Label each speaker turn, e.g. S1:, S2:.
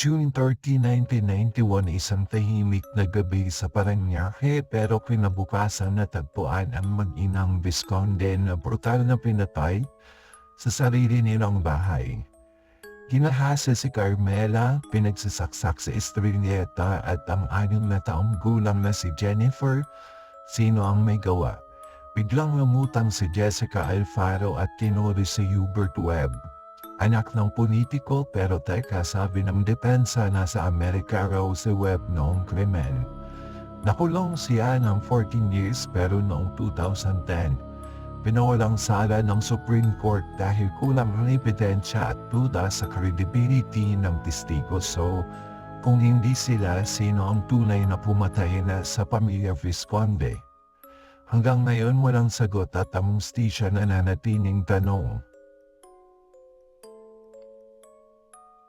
S1: June 30, 1991 isang tahimik na gabi sa Paranaque pero kinabukasan natagpuan ang mag-inang Visconde na brutal na pinatay sa sarili nilang bahay. Ginahasa si Carmela, pinagsasaksak sa Estrelleta at ang anim na taong gulang na si Jennifer, sino ang may gawa. Biglang lumutang si Jessica Alfaro at tinuri si Hubert Webb. Anak ng politiko pero teka sabi ng depensa nasa Amerika raw si Webb noong krimen. Nakulong siya ng 14 years pero noong 2010. Pinawalang sala ng Supreme Court dahil kulang ang ebidensya at duda sa credibility ng testigo so kung hindi sila sino ang tunay na pumatay na sa pamilya Visconde. Hanggang ngayon walang sagot at ang mustisya na nanatiling tanong.